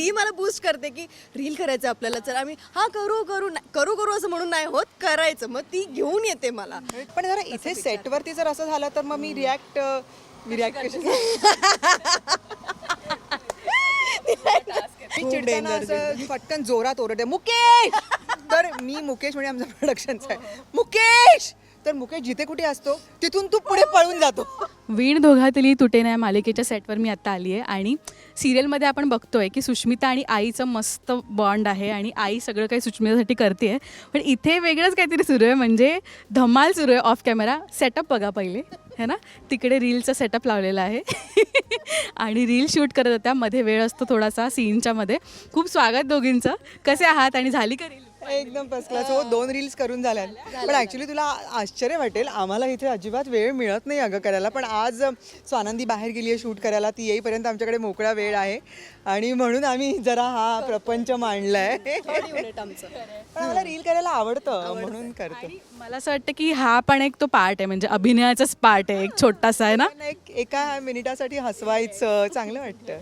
ती मला बूस्ट करते की रील करायचं आपल्याला. चल आम्ही हा करू करू करू करू असं म्हणून नाही होत करायचं. मग ती घेऊन येते मला. पण जरा इथे सेटवरती जर असं झालं तर मग मी रिॲक्ट मी रिॲक्ट कशी मी चिडताना असं पटकन जोरात ओरडते. मुकेश! तर मी मुकेश म्हणजे आमचा प्रोडक्शनचा आहे मुकेश! तर मुकेश जिथे कुठे असतो तिथून तू पुढे पळून जातो. वीण दोघातली तुटे नाही मालिकेच्या सेटवर मी आत्ता आली आहे आणि सिरियलमध्ये आपण बघतोय की सुष्मिता आणि आईचं मस्त बॉन्ड आहे आणि आई सगळं काही सुष्मितासाठी करते पण इथे वेगळंच काहीतरी सुरू आहे. म्हणजे धमाल सुरू आहे ऑफ कॅमेरा सेटअप बघा पहिले. है ना? तिकडे रीलचा सेटअप लावलेला आहे. आणि रील शूट करत होत्या. मध्ये वेळ असतो थोडासा सीनच्या मध्ये. खूप स्वागत दोघींचं. कसे आहात? आणि झाली का रील एकदम फर्स्ट क्लास हो. दोन रील्स करून झाल्यात. पण ॲक्च्युली तुला आश्चर्य वाटेल आम्हाला इथे अजिबात वेळ मिळत नाही अगं करायला. पण आज स्वानंदी बाहेर गेली आहे शूट करायला. ती येईपर्यंत आमच्याकडे मोकळा वेळ आहे. आणि म्हणून आम्ही जरा हा प्रपंच आमचं. पण आम्हाला रील करायला आवडतं म्हणून करतो. आणि मला असं वाटतं की हा पण एक तो पार्ट आहे. म्हणजे अभिनयाचाच पार्ट आहे. एक छोटासा आहे ना? एक एका मिनिटासाठी हसवायचं चांगलं वाटतं.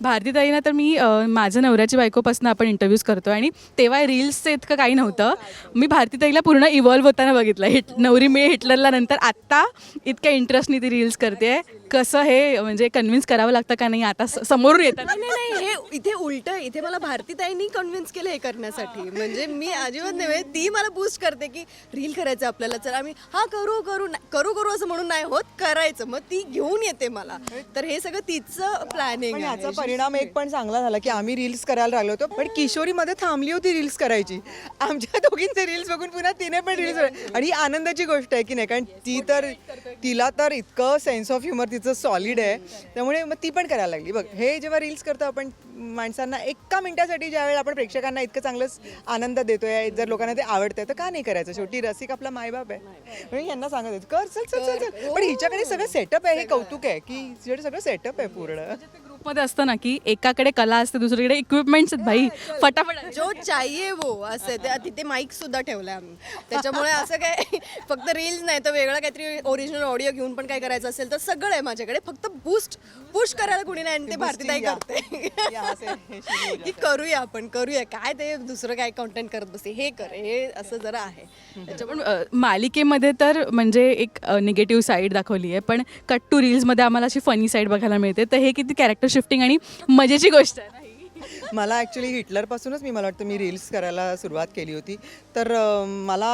भारतीताईना तर मी अ, माझ्या नवऱ्याची बायकोपासून आपण इंटरव्ह्यूज करतो आणि तेव्हा रील्सचं इतकं काही नव्हतं. मी भारतीताईला पूर्ण इव्हॉल्व होताना बघितलं. हिट नवरी मी हिटलरला नंतर आत्ता इतक्या इंटरेस्टनी ती रील्स करते कसं हे म्हणजे कन्व्हिन्स करावं लागतं का नाही? आता स- समोरून येतात नाही नाही हे इथे उलट आहे. इथे मला भारतीताईंनी कन्व्हिन्स केलं हे करण्यासाठी. म्हणजे मी अजिबात नाही ती मला बूस्ट करते की रील करायचं आपल्याला. चल आम्ही हा करू करू नाही- करू करू असं म्हणून नाही होत करायचं. मग ती घेऊन येते मला. तर हे सगळं तिचं प्लॅनिंग पण याचा परिणाम एक पण चांगला झाला की आम्ही रील्स करायला लागलो होतो पण किशोरीमध्ये थांबली होती रील्स करायची. आमच्या दोघींचे रील्स बघून पुन्हा तिने पण रील्स आणि ही आनंदाची गोष्ट आहे की नाही कारण ती तर तिला तर इतकं सेन्स ऑफ ह्युमर तिचं सॉलिड आहे. त्यामुळे मग ती पण करायला लागली. बघ हे जेव्हा रील्स करतो आपण माणसांना एका मिनिटासाठी ज्या वेळेला आपण प्रेक्षकांना इतकं चांगलं आनंद देतोय जर लोकांना ते आवडतंय तर का नाही करायचं? शेवटी रसिक आपला मायबाप आहे. म्हणून यांना सांगत होते, कर चल चल चल चल. पण हिच्याकडे सगळं सेटअप आहे हे कौतुक आहे की सगळं सेटअप आहे पूर्ण. ग्रुपमध्ये असतं ना की एकाकडे कला असते दुसरीकडे इक्विपमेंट्स आहेत भाई. फटाफट जो चाहिए वो असं. ते तिथे माईक सुद्धा ठेवलाय आम्ही. त्याच्यामुळे असं काय फक्त रील्स नाही तर वेगळं काहीतरी ओरिजिनल ऑडिओ घेऊन पण काय करायचं असेल तर सगळं आहे माझ्याकडे. फक्त बूस्ट पुश करायला कोणी नाही आणि ते भारतीताई या. करते. हे की करूया आपण करूया. काय ते दुसरं काय कंटेंट करत बसते हे कर. हे असं जरा आहे. पण अ, मालिकेमध्ये तर म्हणजे एक निगेटिव्ह साईड दाखवली आहे पण कट टू रील्समध्ये आम्हाला अशी फनी साईड बघायला मिळते. तर हे किती कॅरेक्टर शिफ्टिंग आणि मजेची गोष्ट आहे. मला ॲक्च्युली हिटलरपासूनच मी मला वाटतं मी रील्स करायला सुरुवात केली होती. तर मला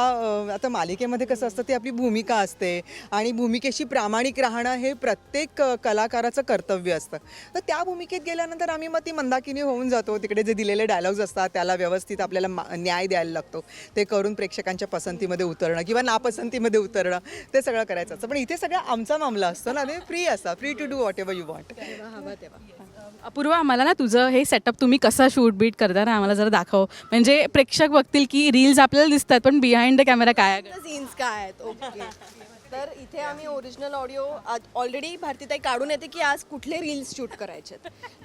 आता मालिकेमध्ये कसं असतं ती आपली भूमिका असते आणि भूमिकेशी प्रामाणिक राहणं हे प्रत्येक कलाकाराचं कर्तव्य असतं. तर त्या भूमिकेत गेल्यानंतर आम्ही मग ती मंदाकिनी होऊन जातो. तिकडे जे दिलेले डायलॉग्स असतात त्याला व्यवस्थित आपल्याला मा- न्याय द्यायला लागतो. ते करून प्रेक्षकांच्या पसंतीमध्ये उतरणं किंवा नापसंतीमध्ये उतरणं ते सगळं करायचं असतं. पण इथे सगळं आमचा मामला असतो ना ते फ्री असतं. Free to do whatever you want Apurva आम्हाला ना तुझं हे सेटअप तुम्ही कसा शूट बीट करता ना आम्हाला जरा दाखव. म्हणजे प्रेक्षक बघतील की रील्स आपल्याला दिसतात पण बिहाइंड द कॅमेरा काय आहे? सीन्स काय आहेत? ओके तर इथे आम्ही ओरिजिनल ऑडिओ ऑलरेडी भारतीताई काढून येते की आज कुठले रील्स शूट करायचे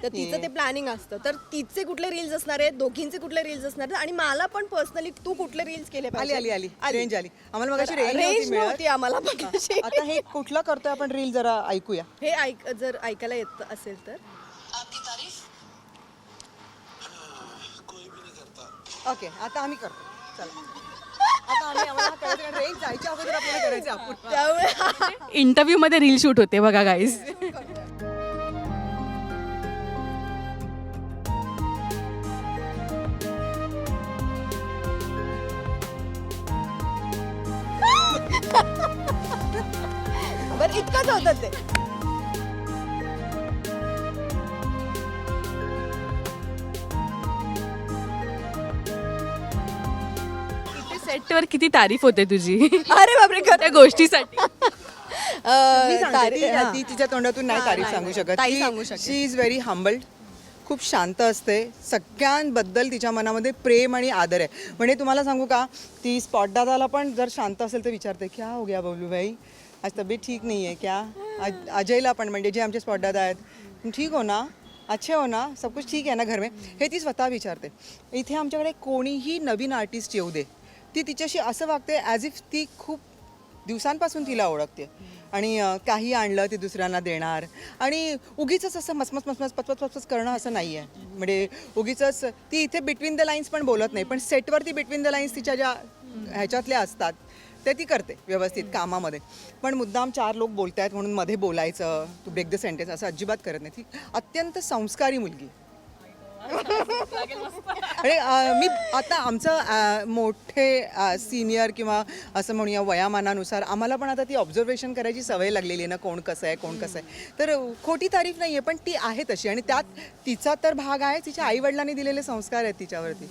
तर तिचं ते प्लॅनिंग असतं. तर तिचे कुठले रील्स असणार आहेत? दोघींचे कुठले रील्स असणार आहेत? आणि मला पण पर्सनली तू कुठले रील्स केले आली आली आली. रेंज आली. आम्हाला मग रेंज रेंज नव्हती नव्हती आम्हाला. आता हे कुठलं करतोय आपण रील जरा ऐकूया. हे ऐक जर ऐकायला येत असेल तर. ओके आता आम्ही करतो. चला. आता आम्ही आम्हाला करायचं कारण रेंज जायच्या अगोदर आपल्याला करायचं आपण. त्यामुळे इंटरव्ह्यूमध्ये रील शूट होते बघा गाईज सेटवर किती तारीफ होते तुझी? अरे बापरे त्या गोष्टीसाठी. अं, मी सांगते, ती- हां. ती तिच्या तोंडातून नाही तारीफ सांगू. शकत. ताई सांगू शकते. शी इज व्हेरी हंबल्ड खूप शांत असते सगळ्यांबद्दल तिच्या मनामध्ये प्रेम आणि आदर आहे. म्हणजे तुम्हाला सांगू का ती स्पॉट दादाला पण जर शांत असेल तर विचारते क्या हो गया बबलू भाई आज तब्येत ठीक नाही आहे क्या? अज- अजयला पण म्हणजे जे आमचे स्पॉट दादा आहेत. "तुम ठीक हो ना? अच्छे हो ना? सब कुछ ठीक आहे ना घर में? हे ती स्वतः विचारते. इथे आमच्याकडे कोणीही नवीन आर्टिस्ट येऊ दे. ती तिच्याशी असं वागते ॲज इफ ती खूप दिवसांपासून तिला ओळखते. आणि काही आणलं ती दुसऱ्यांना देणार. आणि उगीच असं मसमस मसमस पचपच पचपच करणं असं नाही आहे म्हणजे उगीच ती इथे बिटवीन द लाईन्स पण बोलत नाही पण सेटवरती बिटवीन द लाईन्स तिच्या ज्या ह्याच्यातल्या असतात ते ती करते व्यवस्थित कामामध्ये. पण मुद्दाम चार लोक बोलत आहेत म्हणून मध्ये बोलायचं तू ब्रेक द सेंटेन्स असं अजिबात करत नाही. ती अत्यंत संस्कारी मुलगी. आणि मी आता आमचं मोठे सिनियर किंवा असं म्हणूया वयामानानुसार आम्हाला पण आता ती ऑब्झर्वेशन करायची सवय लागलेली आहे ना कोण कसं आहे कोण कसं आहे. तर खोटी तारीफ नाही आहे पण ती आहे तशी. आणि त्यात तिचा तर भाग आहे तिच्या आईवडिलांनी दिलेले संस्कार आहेत तिच्यावरती.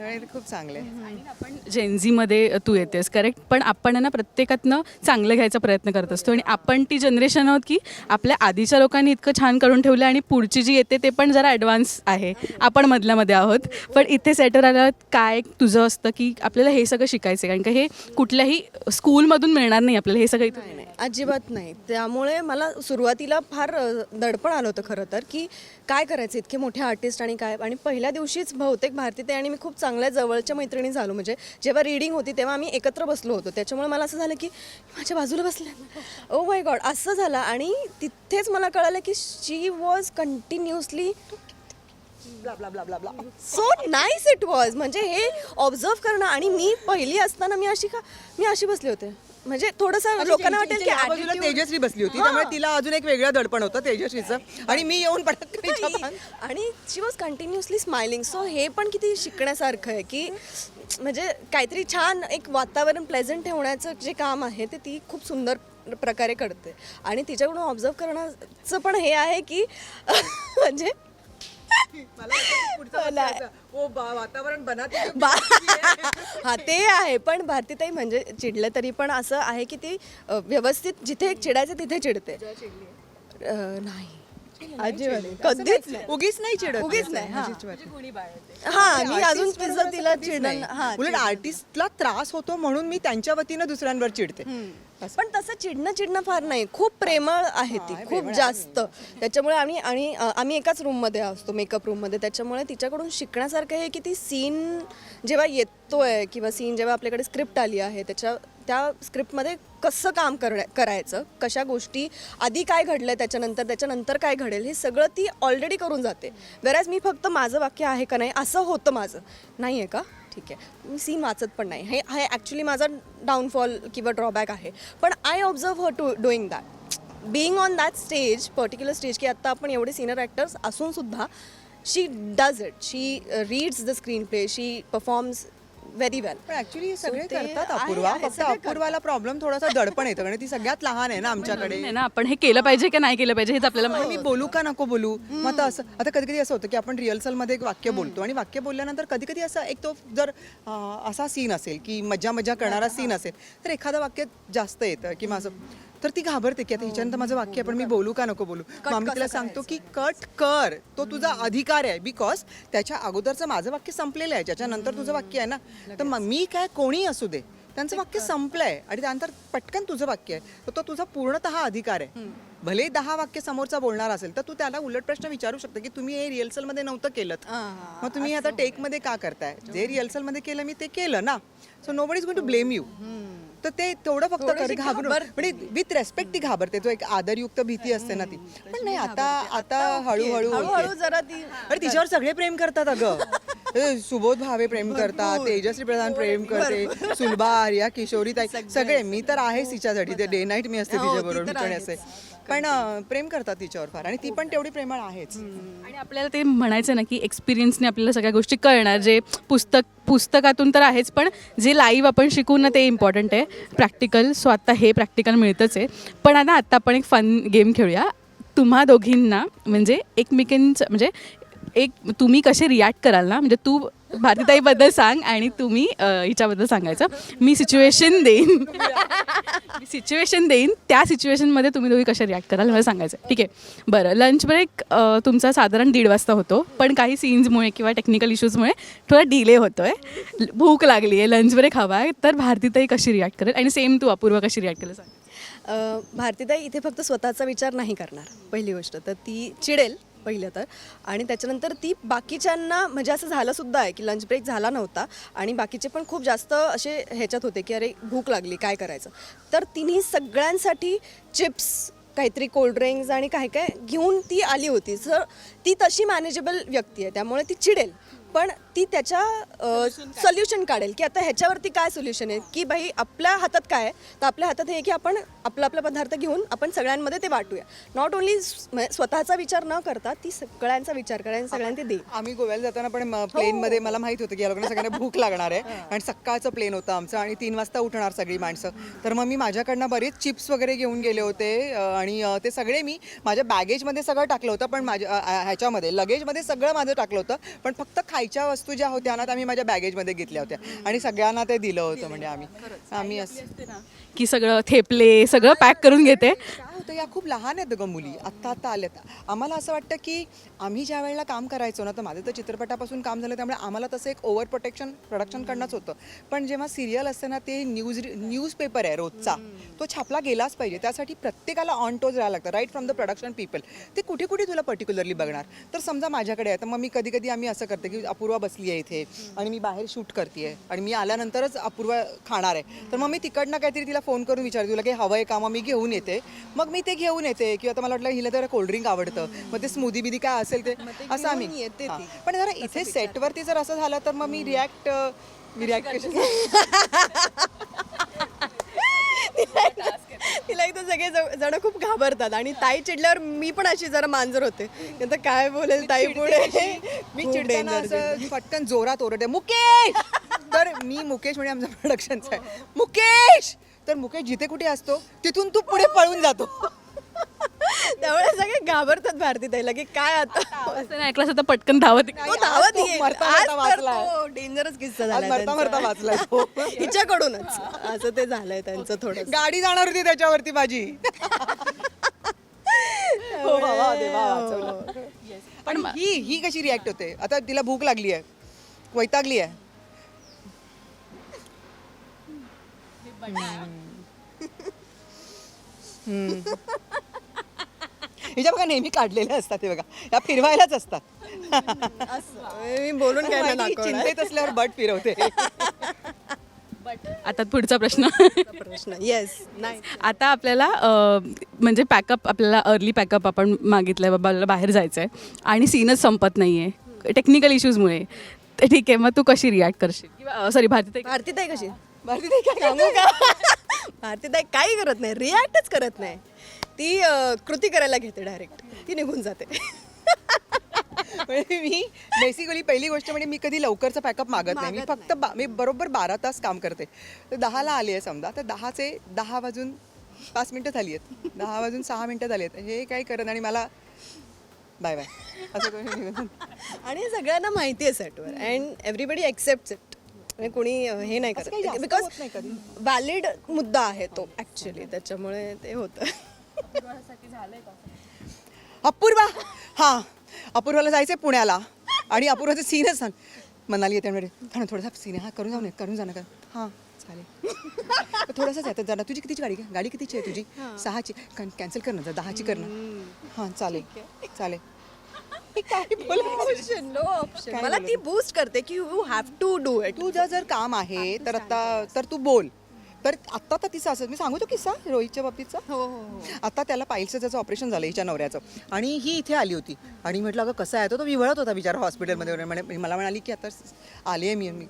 त्यामुळे ते खूप चांगले आहे आपण जेनझीमध्ये तू येतेस करेक्ट पण आपण आहे ना प्रत्येकातनं चांगलं घ्यायचा प्रयत्न करत असतो. आणि आपण ती जनरेशन आहोत की आपल्या आधीच्या लोकांनी इतकं छान करून ठेवलं आणि पुढची जी येते ते पण जरा ॲडव्हान्स आहे. आपण मधल्यामध्ये आहोत. पण इथे सेटर आल्यावर काय तुझं असतं की आपल्याला हे सगळं शिकायचं आहे कारण का हे कुठल्याही स्कूलमधून मिळणार नाही आपल्याला हे सगळं नाही अजिबात नाही. त्यामुळे मला सुरुवातीला फार दडपण आलं होतं खरं तर की काय करायचं? इतके मोठे आर्टिस्ट आणि काय? आणि पहिल्या दिवशीच बहुतेक भारतीय आणि मी खूप चांगल्या जवळच्या मैत्रिणी झालो. म्हणजे जेव्हा रिडिंग होती तेव्हा आम्ही एकत्र बसलो होतो. त्याच्यामुळे मला असं झालं की माझ्या बाजूला बसल्या. ओ माय गॉड असं झालं. आणि तिथेच मला कळालं की she was continuously so nice it was म्हणजे हे ऑब्झर्व करणं. आणि मी पहिली असताना मी अशी का मी अशी बसले होते. म्हणजे थोडंसं लोकांना वाटेल की बाजूला attitude- तेजश्री बसली होती त्यामुळे तिला अजून एक वेगळं दडपण होतं तेजश्रीचं. आणि मी येऊन पडत. आणि she was continuously smiling so हे पण किती शिकण्यासारखं आहे की म्हणजे काहीतरी छान एक वातावरण प्लेझंट ठेवण्याचं जे काम आहे ते ती खूप सुंदर प्रकारे करते. आणि तिच्याकडून ऑब्झर्व करण्याचं पण हे आहे की म्हणजे मला- वातावरण बनाते बा हा ते आहे पण भारतीताई म्हणजे चिडलं तरी पण असं आहे की ती अ, व्यवस्थित जिथे चिडायचं तिथे चिडते. अ, नाही. अजिबात. कधीच नाही. उगीच नाही चिडत. उगीच नाही, हा. हा मी अजून तिचं बरोबर तिला कधीच चिडण नाही. हा उलट आर्टिस्टला त्रास होतो म्हणून मी त्यांच्या वतीनं दुसऱ्यांवर चिडते. पण तसं चिडणं चिडणं फार नाही. खूप प्रेमळ आहे ती. खूप जास्त. त्याच्यामुळे आम्ही आणि अ, आम्ही एकाच रूममध्ये असतो मेकअप रूममध्ये त्याच्यामुळे तिच्याकडून शिकण्यासारखं आहे की ती सीन जेव्हा येतोय किंवा सीन जेव्हा आपल्याकडे स्क्रिप्ट आली आहे त्याच्या त्या स्क्रिप्टमध्ये कसं काम करण्या करायचं कशा गोष्टी आधी काय घडलं त्याच्यानंतर त्याच्यानंतर काय घडेल हे सगळं ती ऑलरेडी करून जाते. वेराज मी फक्त माझं वाक्य आहे का नाही असं होतं माझं. नाही आहे का? ठीक. आहे मी सीन वाचत पण नाही. हे हे ॲक्च्युली माझा डाऊनफॉल किंवा ड्रॉबॅक आहे. पण I observe her to doing that being on that stage particular stage की आत्ता आपण एवढे सिनियर ॲक्टर्स असूनसुद्धा she does it she reads the screenplay she performs very well पण ऍक्च्युली सगळे ते करतात आहे, अपूर्वा. आहे, फक्त सगळे करतात. अपूर्वाला प्रॉब्लेम थोडासा दडपण येतं कारण ती सगळ्यात लहान आहे ना आमच्याकडे. नाही ना आपण हे केलं पाहिजे की नाही केलं पाहिजे हेच आपल्याला माहिती मी बोलू का नको बोलू? मग आता असं आता कधी कधी असं होतं की आपण रिहर्सलमध्ये एक वाक्य बोलतो आणि वाक्य बोलल्यानंतर कधी कधी असं एक तो जर अं, असा सीन असेल की मज्जा मज्जा करणारा सीन असेल तर एखादं वाक्य जास्त येतं किंवा असं तर ती घाबरते की आता हिच्यानंतर माझं वाक्य पण मी बोलू का नको बोलू? मग आम्ही तिला सांगतो की कट कर. तो तुझा अधिकार आहे बिकॉज त्याच्या अगोदरचं माझं वाक्य संपलेलं आहे. ज्याच्यानंतर तुझं वाक्य आहे ना तर मग मी काय कोणी असू दे त्यांचं वाक्य संपलंय. आणि त्यानंतर पटकन तुझं वाक्य आहे. तर तो तुझा पूर्णतः अधिकार आहे. भले दहा वाक्य समोरचा बोलणार असेल तर तू त्याला उलट प्रश्न विचारू शकतो की तुम्ही हे रिहर्सलमध्ये नव्हतं केलं मग तुम्ही आता टेकमध्ये का करताय? जे रिहर्सलमध्ये केलं मी ते केलं ना. So nobody is going to blame you तर ते तेवढं फक्त कर घाबरून. म्हणजे विथ रेस्पेक्ट ती घाबरते. तो एक आदरयुक्त भीती असते ना ती. पण नाही आता आता हळूहळू. जरा ती अरे तिच्यावर सगळे प्रेम करतात अगं. सुबोध भावे प्रेम करतात तेजश्री प्रधान प्रेम करते सुलभा आर्या किशोरी ताई सगळे. मी तर आहेच तिच्यासाठी. ते डे नाईट मी असते हो, तिच्याबरोबर. असे. पण प्रेम करतात तिच्यावर फार आणि ती पण तेवढी प्रेमळ आहेच. आणि आपल्याला ते म्हणायचं ना की एक्सपिरियन्सने आपल्याला सगळ्या गोष्टी कळणार. जे पुस्तक पुस्तकातून तर आहेच पण जे लाईव्ह आपण शिकू ना ते इम्पॉर्टंट आहे. प्रॅक्टिकल सो आता हे प्रॅक्टिकल मिळतंच आहे. पण आता आत्ता आपण एक फन गेम खेळूया. तुम्हा दोघींना म्हणजे एकमेकींचं म्हणजे एक तुम्ही कसे रिॲक्ट कराल ना? म्हणजे तू भारतीताईबद्दल सांग आणि तुम्ही अ, हिच्याबद्दल सांगायचं. मी सिच्युएशन देईन. मी सिच्युएशन देईन. त्या सिच्युएशनमध्ये तुम्ही दोघी कशा रिॲक्ट कराल मला सांगायचं. ठीक आहे? बरं लंच ब्रेक तुमचा साधारण दीड वाजता होतो. पण काही सीन्समुळे किंवा टेक्निकल इश्यूजमुळे थोडा डिले होतो आहे भूक लागली आहे लंच ब्रेक हवा आहे. तर भारतीताई कशी रिॲक्ट करेल? आणि सेम तू अपूर्व कशी रिॲक्ट करेल सांग. अ, भारतीताई इथे फक्त स्वतःचा विचार नाही करणार पहिली गोष्ट. तर ती चिडेल. पहिलं तर. आणि त्याच्यानंतर ती बाकीच्यांना म्हणजे असं झालं सुद्धा आहे की लंच ब्रेक झाला नव्हता आणि बाकीचे पण खूप जास्त असे ह्याच्यात होते की अरे भूक लागली काय करायचं? तर तिन्ही सगळ्यांसाठी चिप्स काहीतरी कोल्ड्रिंक्स आणि काय काय घेऊन ती आली होती. सर ती तशी मॅनेजेबल व्यक्ती आहे. त्यामुळे ती चिडेल. पण ती त्याच्या सोल्युशन काढेल. की आता ह्याच्यावरती काय सोल्युशन आहे? की बाई आपल्या हातात काय आहे? तर आपल्या हातात हे की आपण आपला आपला पदार्थ घेऊन आपण सगळ्यांमध्ये ते वाटूया. नॉट ओन्ली स्वतःचा विचार न करता ती सगळ्यांचा विचार करा आणि सगळ्यांना ते दे आम्ही गोव्याला जाताना पण प्लेनमध्ये मला माहीत होतं की या लोकांना सगळ्यांना भूक लागणार आहे. आणि सकाळचं प्लेन होतं आमचं आणि तीन वाजता उठणार सगळी माणसं. तर मग मी माझ्याकडनं बरेच चिप्स वगैरे घेऊन गेले होते आणि ते सगळे मी माझ्या बॅगेजमध्ये सगळं टाकलं होतं पण माझ्या ह्याच्यामध्ये लगेजमध्ये सगळं माझं टाकलं होतं. पण फक्त खायच्या वस्तू ज्या होत्या ना त्या मी माझ्या बॅगेजमध्ये घेतल्या होत्या. आणि सगळ्यांना ते दिलं होतं म्हणजे आम्ही. आम्ही असं की सगळं थेपले सगळं पॅक करून घेते. काय होतं या खूप लहान आहेत ग मुली. आत्ता आत्ता आल्यात. आम्हाला असं वाटतं की आम्ही ज्या वेळेला काम करायचो ना तर माझं तर चित्रपटापासून काम झालं त्यामुळे आम्हाला तसं एक ओव्हर प्रोटेक्शन प्रोडक्शन करणंच होतं. पण जेव्हा सिरियल असतं ना ते न्यूज न्यूज पेपर आहे रोजचा. तो छापला गेलाच पाहिजे. त्यासाठी प्रत्येकाला ऑन टोज राहायला लागतं. Right from the production people ते कुठे कुठे तुला पर्टिक्युलरली बघणार? तर समजा माझ्याकडे आहे तर मग मी कधी कधी आम्ही असं करते की अपूर्वा बसली आहे इथे आणि मी बाहेर शूट करते आणि मी आल्यानंतरच अपूर्वा खाणार आहे. तर मग मी तिकडनं काहीतरी तिला फोन करून विचारते तुला काही हवं आहे का? मग मी घेऊन येते. मग मी ते घेऊन येते किंवा आता मला वाटलं हिला तर कोल्ड्रिंक आवडतं. मग ते स्मूदी बिदी काय असेल ते असं आम्ही येते. पण जरा इथे सेटवरती जर असं झालं तर मग मी रिॲक्ट मी रिॲक्ट तिला इथं सगळे जण खूप घाबरतात आणि ताई चिडल्यावर मी पण अशी जरा मांजर होते. आता काय बोलेल ताई पुढे? मी चिडताना असं पटकन जोरात ओरडते मुकेश! तर मी मुकेश म्हणजे आमचा प्रोडक्शनचा आहे मुकेश! तर मुकेश जिथे कुठे असतो तिथून तू पुढे पळून जातो त्यामुळे सगळे घाबरतात भारती ताईला की काय आता असं नाही ऐकलं असं तर पटकन धावत. तो धावत येईल. मरता आज मरता तर वाचलाय. तो डेंजरस किस्सा आज झाला मरता मरता वाचलाय तो. हिच्याकडूनच असं ते झालंय त्यांचं थोडं गाडी जाणार होती त्याच्यावरती माझी हो बाबा देवा वाचवलं. पण ही ही कशी रिॲक्ट होते आता तिला भूक लागली आहे वैतागली आहे. हिच्या बघा नेहमी काढलेल्या असतात हे बघा. या फिरवायलाच असतात. मी बोलून काय नाही माहिती, दाखवणार चिंतेत असल्यावर बट फिरवते. आता पुढचा प्रश्न. प्रश्न. येस नाही. आता आपल्याला अ, म्हणजे पॅकअप आपल्याला अर्ली पॅकअप आपण मागितलंय बाबा आपल्याला बाहेर जायचं आहे आणि सीनच संपत नाही आहे टेक्निकल इश्यूजमुळे तर ठीक आहे मग तू कशी रिॲक्ट करशील? किंवा सॉरी भारती भारती ताई कशी? भारती ताई काय सांगू का? भारती ताई काही करत नाही रिॲक्टच करत नाही. ती अं, कृती करायला घेते डायरेक्ट ती निघून जाते. म्हणजे मी बेसिकली पहिली गोष्ट म्हणजे मी कधी लवकरचं पॅकअप मागत नाही. मी फक्त बा मी बरोबर बारा तास काम करते. तर दहाला आली आहे समजा तर दहाचे दहा वाजून पाच मिनटं झाली आहेत. दहा वाजून सहा मिनटं झाली आहेत. हे काही करत आणि मला बाय बाय असं करून निघून. आणि हे सगळ्यांना माहिती आहे सेटवर अँड एव्हरीबडी एक्सेप्ट इट म्हणजे कोणी हे नाही असं काही करत जास्त बिकॉज होत नाही कधी. व्हॅलिड मुद्दा आहे तो ॲक्च्युली त्याच्यामुळे ते होतं. अपूर्वा हां. अपूर्वाला जायचं आहे पुण्याला. आणि अपूर्वाचं सीनच सांग. मनाली येते म्हणजे थांब थोडासा सीन. हा करून जाऊ नये करून जाऊ नका हां चालेल. थोडंसंच आहे तर जरा तुझी कितीची गाडी गाडी कितीची आहे तुझी? सहाची. कॅन्सल कर ना जरा दहाची कर ना. हां चालेल. चालेल. नो ऑप्शन काय मला? ती बूस्ट करते की you have to do it तुझं जर काम आहे तर आता तर तू बोल. तर आत्ता तर तिचा असं मी सांगू तो किस्सा रोहितच्या बाबतीतचा? हो हो हो. आता त्याला पायलचं त्याचं ऑपरेशन झालं हिच्या नवऱ्याचं. आणि ही इथे आली होती. आणि म्हटलं अगं कसं आहे तो? तो विवळत होता बिचारा हॉस्पिटलमध्ये म्हणे मला म्हणाली की आता आली आहे मी मी.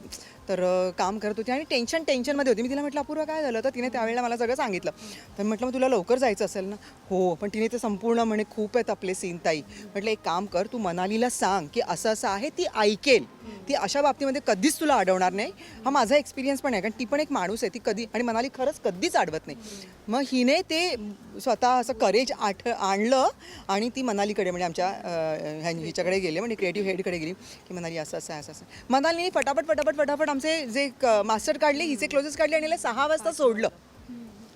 तर काम करत होती आणि टेन्शन टेन्शनमध्ये होती. मी तिला म्हटलं अपूर्वा काय झालं? तर तिने त्यावेळेला मला सगळं सांगितलं. तर म्हटलं मग तुला लवकर जायचं असेल ना? हो पण तिने ते संपूर्ण म्हणे खूप आहेत आपले सीन ताई. म्हटलं एक काम कर तू मनालीला सांग की असं असं आहे ती ऐकेल. ती अशा बाबतीमध्ये कधीच तुला अडवणार नाही. हा माझा एक्सपिरियन्स पण आहे कारण ती पण एक माणूस आहे. ती कधी आणि आणि मनाली खरंच कधीच आडवत नाही. मग हिने ते स्वतः असं करेज आठ आणलं आणि ती मनालीकडे म्हणजे आमच्या ह्या- हिच्याकडे गेले म्हणजे क्रिएटिव्ह हेडकडे गेली की मनाली असं असं आहे, असं असं. मनालीने फटाफट फटाफट फटाफट आमचे जे मास्टर काढले हिचे क्लोजेस काढले आणि सहा वाजता सोडलं.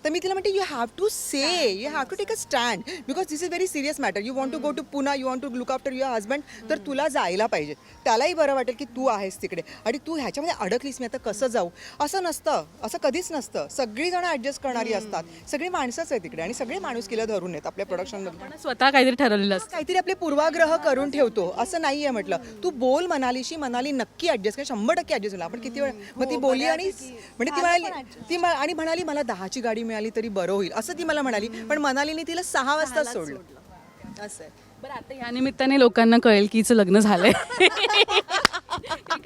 तर मी तिला म्हणते you have to say you have to take a stand because this is very serious matter you want to go to Poona you want to look after your husband तर तुला जायला पाहिजे. त्यालाही बरं वाटेल की तू आहेस तिकडे. आणि तू ह्याच्यामध्ये अडकलीस मी आता कसं जाऊ? असं नसतं. असं कधीच नसतं. सगळी जण ऍडजस्ट करणारी असतात. सगळी माणसंच आहे तिकडे. आणि सगळे माणूस केलं धरून आहेत आपल्या प्रोडक्शनमध्ये स्वतः काहीतरी ठरवलेलं असतं. काहीतरी आपले पूर्वाग्रह करून ठेवतो. असं नाहीये म्हटलं. तू बोल मनालीशी. मनाली नक्की ऍडजस्ट कर. शंभर टक्के ऍडजस्ट झाला आपण किती वेळ मग ती बोलली आणि म्हणजे ती म्हणाली ती आणि म्हणाली मला दहाची गाडी मिळाली. तरी बरं होईल असं ती मला म्हणाली. पण मनालीने तिला सहा वाजता सोडलं. असं आहे. बरं आता या निमित्ताने लोकांना कळेल की हिचं लग्न झालंय.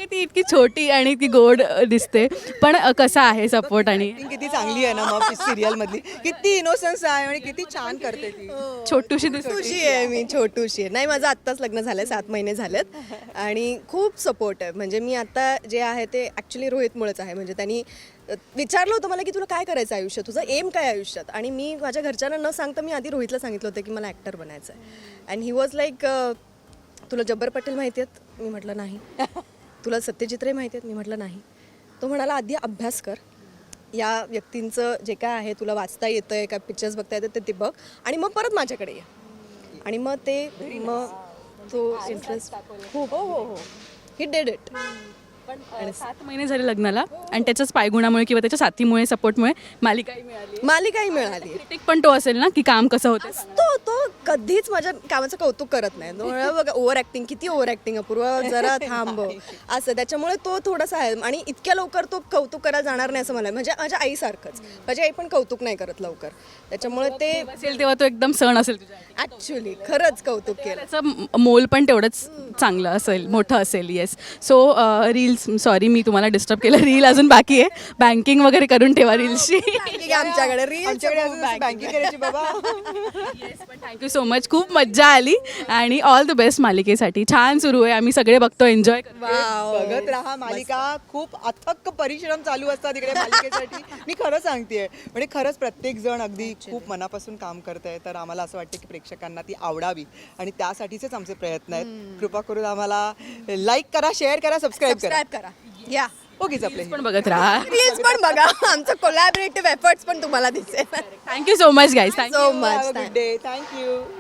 आहे, ती इतकी छोटी आणि इतकी गोड दिसते. पण कसा आहे सपोर्ट आणि? किती चांगली आहे ना मग सिरियल मधली. किती इनोसन्स आहे आणि किती छान करते ती. छोटूशी दिसते छोटूशी आहे मी छोटूशी आहे. नाही माझं आत्ताच लग्न झालंय सात महिने झालेत. आणि खूप सपोर्ट आहे. म्हणजे मी आता जे आहे ते ॲक्च्युली रोहितमुळेच आहे. म्हणजे त्यांनी विचारलं होतं मला की तुला काय करायचं आयुष्यात? तुझं एम काय आयुष्यात? आणि मी माझ्या घरच्यांना न सांगता मी आधी रोहितला सांगितलं होतं की मला ॲक्टर बनायचं आहे अँड ही वॉज लाईक तुला जब्बर पटेल माहिती आहेत? मी म्हटलं नाही. तुला सत्यजित रे माहिती आहेत? मी म्हटलं नाही. तो म्हणाला आधी अभ्यास कर. या व्यक्तींचं जे काय आहे तुला वाचता येतं आहे का पिक्चर्स बघता येतं ते ते बघ. आणि मग परत माझ्याकडे ये. आणि मग ते मग तो इंटरेस्ट खूप हो हो हो. ही डेड इट पण सात महिने झाले लग्नाला आणि त्याच्याच पायगुणामुळे किंवा त्याच्या साथीमुळे सपोर्टमुळे मालिकाही मिळाली. मालिकाही मिळाली. क्रिटिक पण तो असेल ना की काम कसं होतं? तो तो. कधीच माझ्या कामाचं कौतुक करत नाही. बघा ओव्हर ऍक्टिंग किती ओव्हर ऍक्टिंग अपूर्व. जरा थांब असं. त्याच्यामुळे तो थोडासा आहे. आणि इतक्या लवकर तो कौतुक करायला जाणार नाही असं मला म्हणजे माझ्या आईसारखंच. माझी आई पण कौतुक नाही करत लवकर. त्याच्यामुळे ते असेल तेव्हा तो एकदम सण असेल ऍक्च्युली खरंच कौतुक केलं. त्याचं मोल पण तेवढंच चांगलं असेल मोठं असेल येस सो रील्स सॉरी मी तुम्हाला डिस्टर्ब केलं. रील अजून बाकी आहे. बँकिंग वगैरे करून ठेवा रील्सची आमच्याकडे. रील आमच्याकडे अजून बँकिंग करायची बाबा. थँक्यू सो मच खूप मज्जा आली. आणि ऑल द बेस्ट मालिकेसाठी. छान सुरू आहे. आम्ही सगळे बघतो. एन्जॉय बघत राहा मालिका. खूप अथक परिश्रम चालू असतात इकडे मालिकेसाठी. मी खरं सांगतेय. म्हणजे खरंच प्रत्येक जण अगदी खूप मनापासून काम करत आहे तर आम्हाला असं वाटतं की प्रेक्षकांना ती आवडावी. आणि त्यासाठीचेच आमचे प्रयत्न आहेत. कृपा करून आम्हाला लाईक करा शेअर करा सबस्क्राईब करा. सबस्क्राईब करा. या. ओकेच आपले. पण बघत राहा. रील्स पण बघा. आमचं कोलॅबरेटिव्ह एफर्ट्स पण तुम्हाला दिसेल. Thank you so much guys thank you so much thank you